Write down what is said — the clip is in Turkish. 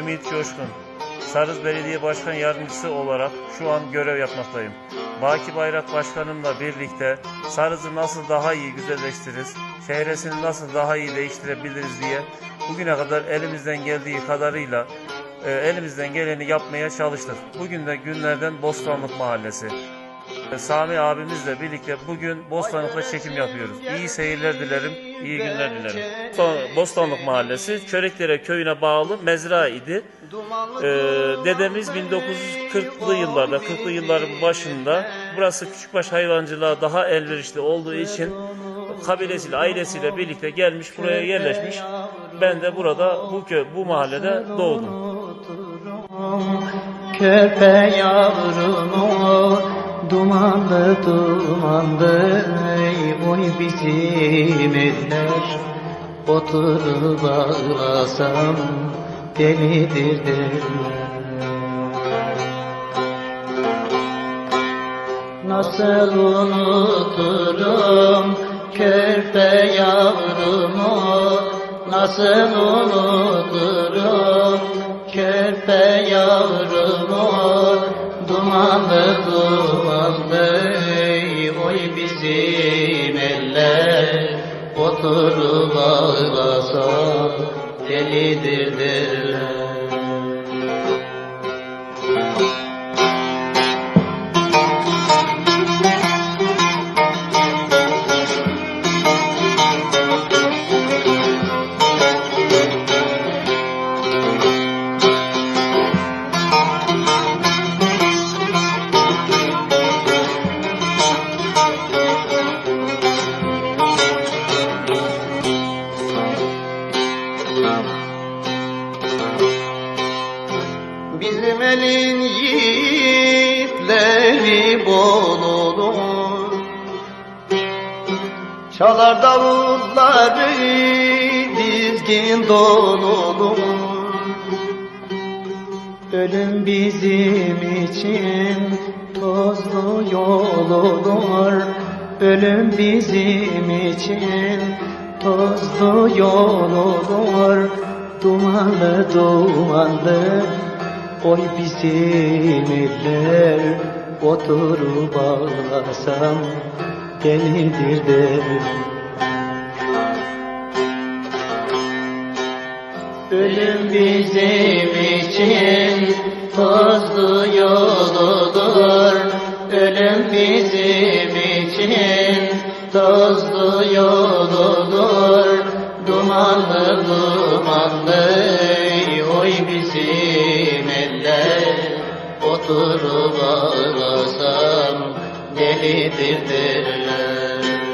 Ümit Coşkun. Sarız Belediye Başkan Yardımcısı olarak şu an görev yapmaktayım. Baki Bayrak Başkanımla birlikte Sarız'ı nasıl daha iyi güzelleştiririz, çehresini nasıl daha iyi değiştirebiliriz diye bugüne kadar elimizden geldiği kadarıyla e, elimizden geleni yapmaya çalıştık. Bugün de günlerden Bostanlık Mahallesi. Sami abimizle birlikte bugün Bostanlık'ta çekim yapıyoruz. İyi seyirler dilerim, iyi günler dilerim. Bostan- Bostanlık Mahallesi Çörekdere köyüne bağlı mezra idi. Ee, dedemiz 1940'lı yıllarda, 40'lı yılların başında burası küçükbaş hayvancılığa daha elverişli olduğu için kabilesiyle, ailesiyle birlikte gelmiş buraya yerleşmiş. Ben de burada bu köy, bu mahallede doğdum. Körpe yavrumu dumanlı dumanlı Oy bizim eller. Oturup ağlasam delidir derler. Nasıl unuturum körpe yavrumu? Nasıl unuturum körpe yavrumu Dumanlı dumanlı oy bizim eller. Oturup ağlasam delidir derler Bizim elin yiğitleri bol olur. Çalar davulları dizgin dolulur Ölüm bizim için tozlu yol olur. Ölüm bizim için tozlu yol olur. Dumanlı dumanlı Oy bizim eller Oturup ağlasam Delidir derim Ölüm bizim için tozlu yoludur. Ölüm bizim için tozlu yoludur. Dumanlı dumanlı oy bizim eller Oturup ağlasam delidir derler